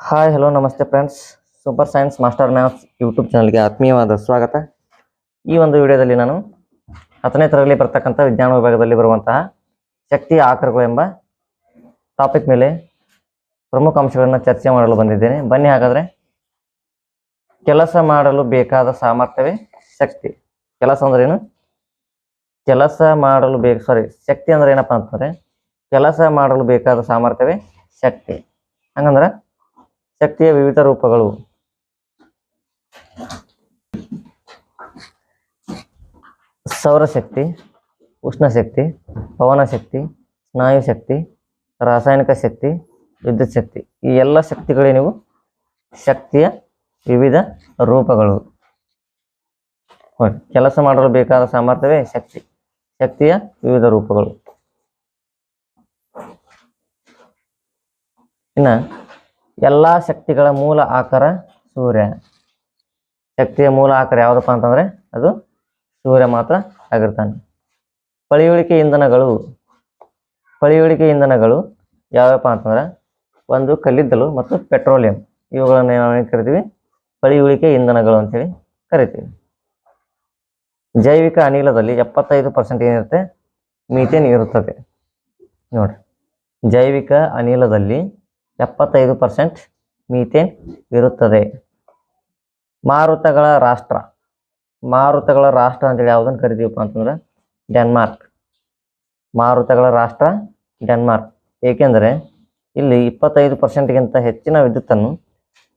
Hi hello ನಮಸ್ತೆ friends super science master maths YouTube ಚಾನಲ್ಗೆ ಆತ್ಮೀಯವಾದ ಸ್ವಾಗತ. ಈ ಒಂದು ವಿಡಿಯೋದಲ್ಲಿ ನಾನು ಹತ್ತನೇ ತರಗತಿ ಬರ್ತಕ್ಕಂಥ ವಿಜ್ಞಾನ ವಿಭಾಗದಲ್ಲಿ ಬರುವಂತಹ ಶಕ್ತಿ ಆಕರಗಳು ಎಂಬ ಟಾಪಿಕ್ ಮೇಲೆ ಪ್ರಮುಖ ಅಂಶಗಳನ್ನು ಚರ್ಚೆ ಮಾಡಲು ಬಂದಿದ್ದೇನೆ. ಬನ್ನಿ ಹಾಗಾದರೆ, ಕೆಲಸ ಮಾಡಲು ಬೇಕಾದ ಸಾಮರ್ಥ್ಯವೇ ಶಕ್ತಿ. ಕೆಲಸ ಅಂದ್ರೆ ಏನು? ಕೆಲಸ ಮಾಡಲು ಬೇಕು ಸಾರಿ ಶಕ್ತಿ ಅಂದ್ರೆ ಏನಪ್ಪಾ ಅಂತಂದರೆ, ಕೆಲಸ ಮಾಡಲು ಬೇಕಾದ ಸಾಮರ್ಥ್ಯವೇ ಶಕ್ತಿ. ಹಂಗಂದ್ರೆ ಶಕ್ತಿಯ ವಿವಿಧ ರೂಪಗಳು. ಸೌರಶಕ್ತಿ ಉಷ್ಣಶಕ್ತಿ ಪವನ ಶಕ್ತಿ, ಸ್ನಾಯು ಶಕ್ತಿ, ರಾಸಾಯನಿಕ ಶಕ್ತಿ, ವಿದ್ಯುತ್ ಶಕ್ತಿ. ಈ ಎಲ್ಲ ಶಕ್ತಿಗಳೇನಿವು ಶಕ್ತಿಯ ವಿವಿಧ ರೂಪಗಳು. ಕೆಲಸ ಮಾಡಲು ಬೇಕಾದ ಸಾಮರ್ಥ್ಯವೇ ಶಕ್ತಿ. ಶಕ್ತಿಯ ವಿವಿಧ ರೂಪಗಳು. ಇನ್ನು ಎಲ್ಲ ಶಕ್ತಿಗಳ ಮೂಲ ಆಕಾರ ಸೂರ್ಯ. ಶಕ್ತಿಯ ಮೂಲ ಆಕಾರ ಯಾವುದಪ್ಪ ಅಂತಂದರೆ ಅದು ಸೂರ್ಯ ಮಾತ್ರ ಆಗಿರ್ತಾನೆ. ಪಳಿಯುಳಿಕೆ ಇಂಧನಗಳು ಪಳಿಯುಳಿಕೆ ಇಂಧನಗಳು ಯಾವ್ಯಾವಪ್ಪ ಅಂತಂದ್ರೆ ಒಂದು ಕಲ್ಲಿದ್ದಲು ಮತ್ತು ಪೆಟ್ರೋಲಿಯಂ. ಇವುಗಳನ್ನು ಏನು ಕರಿತೀವಿ? ಪಳಿಯುಳಿಕೆ ಇಂಧನಗಳು ಅಂತೇಳಿ ಕರಿತೀವಿ. ಜೈವಿಕ ಅನಿಲದಲ್ಲಿ ಎಪ್ಪತ್ತೈದು ಪರ್ಸೆಂಟ್ ಏನಿರುತ್ತೆ? ಮೀಥೇನ್ ಇರುತ್ತದೆ. ನೋಡಿ ಜೈವಿಕ ಅನಿಲದಲ್ಲಿ ಎಪ್ಪತ್ತೈದು ಪರ್ಸೆಂಟ್ ಮೀಥೇನ್ ಇರುತ್ತದೆ. ಮಾರುತಗಳ ರಾಷ್ಟ್ರ. ಮಾರುತಗಳ ರಾಷ್ಟ್ರ ಅಂತೇಳಿ ಯಾವುದನ್ನು ಕರಿತೀವಪ್ಪ ಅಂತಂದ್ರೆ ಡೆನ್ಮಾರ್ಕ್. ಮಾರುತಗಳ ರಾಷ್ಟ್ರ ಡೆನ್ಮಾರ್ಕ್. ಏಕೆಂದರೆ ಇಲ್ಲಿ ಇಪ್ಪತ್ತೈದು ಪರ್ಸೆಂಟ್ಗಿಂತ ಹೆಚ್ಚಿನ ವಿದ್ಯುತ್ತನ್ನು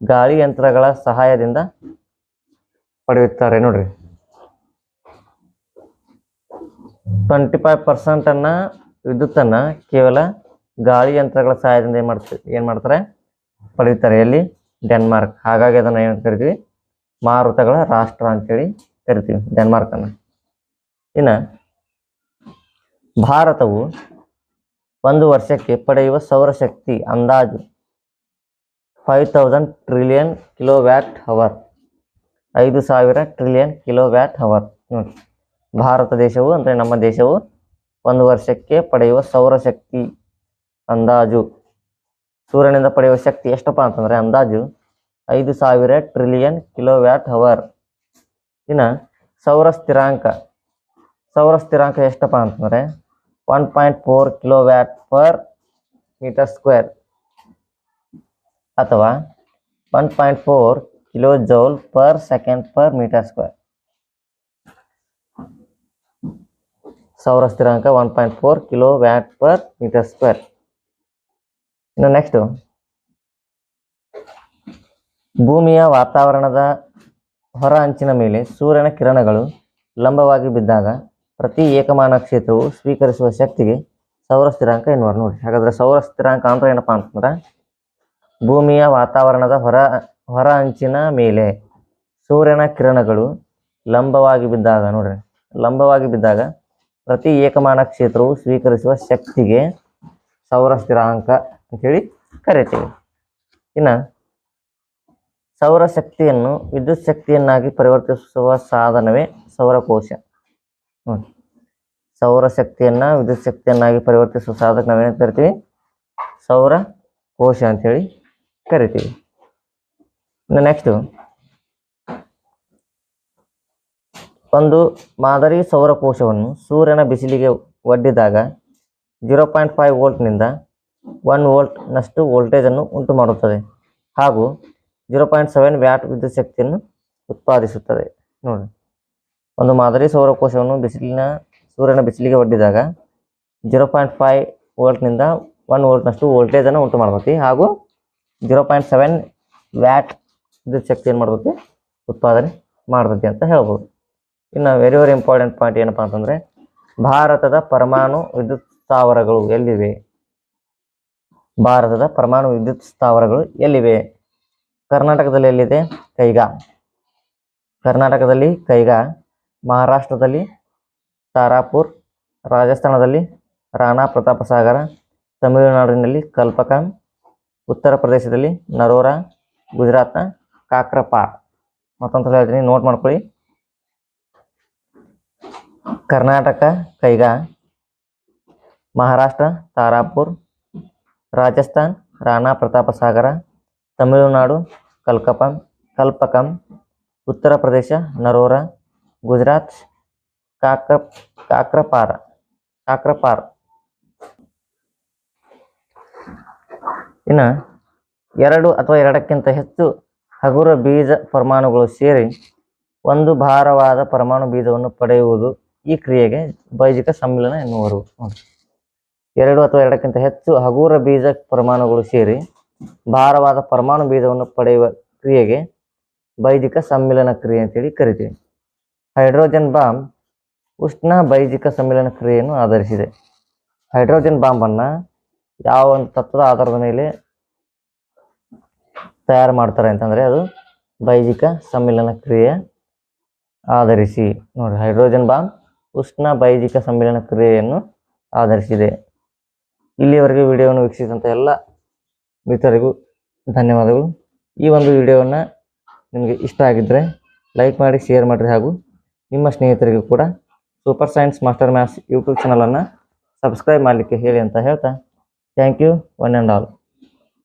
ಗಾಳಿ ಯಂತ್ರಗಳ ಸಹಾಯದಿಂದ ಪಡೆಯುತ್ತಾರೆ ನೋಡ್ರಿ. ಟ್ವೆಂಟಿ ಫೈವ್ ಪರ್ಸೆಂಟನ್ನು ವಿದ್ಯುತ್ತನ್ನ ಕೇವಲ ಗಾಳಿ ಯಂತ್ರಗಳ ಸಹಾಯದಿಂದ ಏನು ಮಾಡ್ತಾರೆ ಏನು ಮಾಡ್ತಾರೆ? ಪಡೆಯುತ್ತಾರೆ ಎಲ್ಲಿ? ಡೆನ್ಮಾರ್ಕ್. ಹಾಗಾಗಿ ಅದನ್ನು ಏನು ಕರಿತೀವಿ? ಮಾರುತಗಳ ರಾಷ್ಟ್ರ ಅಂತೇಳಿ ಕರಿತೀವಿ ಡೆನ್ಮಾರ್ಕನ್ನು ಇನ್ನು ಭಾರತವು ಒಂದು ವರ್ಷಕ್ಕೆ ಪಡೆಯುವ ಸೌರಶಕ್ತಿ ಅಂದಾಜು five thousand trillion kilo watt hour ಐದು ಸಾವಿರ ಟ್ರಿಲಿಯನ್ ಕಿಲೋ ವ್ಯಾಟ್ ಹವರ್ ನೋಡಿ. ಭಾರತ ದೇಶವು ಅಂದರೆ ನಮ್ಮ ದೇಶವು ಒಂದು ವರ್ಷಕ್ಕೆ ಪಡೆಯುವ ಸೌರಶಕ್ತಿ ಅಂದಾಜು. ಸೂರ್ಯನಿಂದ ಪಡೆಯುವ ಶಕ್ತಿ ಎಷ್ಟಪ್ಪ ಅಂತಂದ್ರೆ ಅಂದಾಜು ಐದು ಸಾವಿರ ಟ್ರಿಲಿಯನ್ ಕಿಲೋ ವ್ಯಾಟ್ ಹವರ್ ಇನ್ನು ಸೌರ ಸ್ಥಿರಾಂಕ. ಸೌರ ಸ್ಥಿರಾಂಕ ಎಷ್ಟಪ್ಪ ಅಂತಂದ್ರೆ one point four kilo watt per metre square ಅಥವಾ one point four kilo joule per second per metre square ಸೌರ ಸ್ಥಿರಾಂಕ one point four kilo watt per metre square ಇನ್ನು ನೆಕ್ಸ್ಟ್ ಭೂಮಿಯ ವಾತಾವರಣದ ಹೊರ ಅಂಚಿನ ಮೇಲೆ ಸೂರ್ಯನ ಕಿರಣಗಳು ಲಂಬವಾಗಿ ಬಿದ್ದಾಗ ಪ್ರತಿ ಏಕಮಾನ ಕ್ಷೇತ್ರವು ಸ್ವೀಕರಿಸುವ ಶಕ್ತಿಗೆ ಸೌರ ಸ್ಥಿರಾಂಕ ಎನ್ನುವರು ನೋಡಿ. ಹಾಗಾದ್ರೆ ಸೌರ ಸ್ಥಿರಾಂಕ ಅಂದ್ರೆ ಏನಪ್ಪ ಅಂತಂದ್ರೆ ಭೂಮಿಯ ವಾತಾವರಣದ ಹೊರ ಹೊರ ಅಂಚಿನ ಮೇಲೆ ಸೂರ್ಯನ ಕಿರಣಗಳು ಲಂಬವಾಗಿ ಬಿದ್ದಾಗ ನೋಡ್ರಿ. ಲಂಬವಾಗಿ ಬಿದ್ದಾಗ ಪ್ರತಿ ಏಕಮಾನ ಕ್ಷೇತ್ರವು ಸ್ವೀಕರಿಸುವ ಶಕ್ತಿಗೆ ಸೌರ ಸ್ಥಿರಾಂಕ ಅಂತೇಳಿ ಕರಿತೀವಿ. ಇನ್ನು ಸೌರಶಕ್ತಿಯನ್ನು ವಿದ್ಯುತ್ ಶಕ್ತಿಯನ್ನಾಗಿ ಪರಿವರ್ತಿಸುವ ಸಾಧನವೇ ಸೌರಕೋಶ ಸೌರ ಶಕ್ತಿಯನ್ನ ವಿದ್ಯುತ್ ಶಕ್ತಿಯನ್ನಾಗಿ ಪರಿವರ್ತಿಸುವ ಸಾಧಕ ನಾವೇನು ಕರಿತೀವಿ? ಸೌರ ಕೋಶ ಅಂತೇಳಿ ಕರಿತೀವಿ. ಇನ್ನು ನೆಕ್ಸ್ಟು ಒಂದು ಮಾದರಿ ಸೌರಕೋಶವನ್ನು ಸೂರ್ಯನ ಬಿಸಿಲಿಗೆ ಒಡ್ಡಿದಾಗ ಜೀರೋ ಪಾಯಿಂಟ್ ಫೈವ್ ವೋಲ್ಟ್ನಿಂದ ಒನ್ ವೋಲ್ಟ್ನಷ್ಟು ವೋಲ್ಟೇಜನ್ನು ಉಂಟು ಮಾಡುತ್ತದೆ. ಹಾಗೂ ಜೀರೋ ಪಾಯಿಂಟ್ ಸೆವೆನ್ ವ್ಯಾಟ್ ವಿದ್ಯುತ್ ಶಕ್ತಿಯನ್ನು ಉತ್ಪಾದಿಸುತ್ತದೆ. ನೋಡಿ. ಒಂದು ಮಾದರಿ ಸೌರಕೋಶವನ್ನು ಬಿಸಿಲಿನ, ಸೂರ್ಯನ ಬಿಸಿಲಿಗೆ ಒಡ್ಡಿದಾಗ ಜೀರೋ ಪಾಯಿಂಟ್ ಫೈವ್ ವೋಲ್ಟ್ನಿಂದ ಒನ್ ವೋಲ್ಟ್ನಷ್ಟು ವೋಲ್ಟೇಜನ್ನು ಉಂಟು ಮಾಡ್ತೈತಿ ಹಾಗೂ ಜೀರೋ ಪಾಯಿಂಟ್ ಸೆವೆನ್ ವ್ಯಾಟ್ ವಿದ್ಯುತ್ ಶಕ್ತಿ ಏನು ಮಾಡ್ತೈತಿ ಉತ್ಪಾದನೆ ಮಾಡ್ತೈತಿ ಅಂತ ಹೇಳ್ಬೋದು. ಇನ್ನು ವೆರಿ ವೆರಿ ಇಂಪಾರ್ಟೆಂಟ್ ಪಾಯಿಂಟ್ ಏನಪ್ಪ ಅಂತಂದರೆ, ಭಾರತದ ಪರಮಾಣು ವಿದ್ಯುತ್ ಸ್ಥಾವರಗಳು ಎಲ್ಲಿವೆ? ಭಾರತದ ಪರಮಾಣು ವಿದ್ಯುತ್ ಸ್ಥಾವರಗಳು ಎಲ್ಲಿವೆ? ಕರ್ನಾಟಕದಲ್ಲಿ ಎಲ್ಲಿದೆ? ಕೈಗಾ. ಕರ್ನಾಟಕದಲ್ಲಿ ಕೈಗಾ. ಮಹಾರಾಷ್ಟ್ರದಲ್ಲಿ ತಾರಾಪುರ್. ರಾಜಸ್ಥಾನದಲ್ಲಿ ರಾಣಾ ಪ್ರತಾಪಸಾಗರ. ತಮಿಳುನಾಡಿನಲ್ಲಿ ಕಲ್ಪಕಂ. ಉತ್ತರ ಪ್ರದೇಶದಲ್ಲಿ ನರೋರಾ. ಗುಜರಾತ್ನ ಕಾಕ್ರಪಾ ಮತ್ತೊಂದು ಹೇಳ್ತೀನಿ ನೋಟ್ ಮಾಡ್ಕೊಳ್ಳಿ. ಕರ್ನಾಟಕ ಕೈಗಾ. ಮಹಾರಾಷ್ಟ್ರ ತಾರಾಪುರ್. ರಾಜಸ್ಥಾನ್, ರಾಣಾ ಪ್ರತಾಪ ಸಾಗರ ತಮಿಳುನಾಡು ಕಲ್ಕಪಂ ಕಲ್ಪಕಂ, ಉತ್ತರ ಪ್ರದೇಶ, ನರೋರ, ಗುಜರಾತ್ ಕಾಕ್ರ ಕಾಕ್ರಪಾರ ಕಾಕ್ರಪಾರ ಇನ್ನು ಎರಡು ಅಥವಾ ಎರಡಕ್ಕಿಂತ ಹೆಚ್ಚು ಹಗುರ ಬೀಜ ಪರಮಾಣುಗಳು ಸೇರಿ ಒಂದು ಭಾರವಾದ ಪರಮಾಣು ಬೀಜವನ್ನು ಪಡೆಯುವುದು ಈ ಕ್ರಿಯೆಗೆ ಬೈಜಿಕ ಸಮ್ಮಿಲನ ಎನ್ನುವರು. ಎರಡು ಅಥವಾ ಎರಡಕ್ಕಿಂತ ಹೆಚ್ಚು ಹಗುರ ಬೀಜ ಪರಮಾಣುಗಳು ಸೇರಿ ಭಾರವಾದ ಪರಮಾಣು ಬೀಜವನ್ನು ಪಡೆಯುವ ಕ್ರಿಯೆಗೆ ಬೈದಿಕ ಸಮ್ಮಿಲನ ಕ್ರಿಯೆ ಅಂತೇಳಿ ಕರಿತೀವಿ. ಹೈಡ್ರೋಜನ್ ಬಾಂಬ್ ಉಷ್ಣ ಬೈಜಿಕ ಸಮ್ಮಿಲನ ಕ್ರಿಯೆಯನ್ನು ಆಧರಿಸಿದೆ. ಹೈಡ್ರೋಜನ್ ಬಾಂಬನ್ನು ಯಾವ ಒಂದು ತತ್ವದ ಆಧಾರದ ಮೇಲೆ ತಯಾರು ಮಾಡ್ತಾರೆ ಅಂತಂದರೆ ಅದು ಬೈಜಿಕ ಸಮ್ಮಿಲನ ಕ್ರಿಯೆ ಆಧರಿಸಿ. ನೋಡಿ, ಹೈಡ್ರೋಜನ್ ಬಾಂಬ್ ಉಷ್ಣ ಬೈಜಿಕ ಸಮ್ಮಿಲನ ಕ್ರಿಯೆಯನ್ನು ಆಧರಿಸಿದೆ. ಇಲ್ಲಿಯವರೆಗೆ ವಿಡಿಯೋವನ್ನು ವೀಕ್ಷಿಸಿದಂಥ ಎಲ್ಲ ಮಿತ್ರರಿಗೂ ಧನ್ಯವಾದಗಳು. ಈ ಒಂದು ವಿಡಿಯೋವನ್ನು ನಿಮಗೆ ಇಷ್ಟ ಆಗಿದ್ದರೆ ಲೈಕ್ ಮಾಡಿ, ಶೇರ್ ಮಾಡಿರಿ ಹಾಗೂ ನಿಮ್ಮ ಸ್ನೇಹಿತರಿಗೂ ಕೂಡ super science master maths YouTube ಚಾನಲನ್ನು ಸಬ್ಸ್ಕ್ರೈಬ್ ಮಾಡಲಿಕ್ಕೆ ಹೇಳಿ ಅಂತ ಹೇಳ್ತಾ. Thank you, one and all.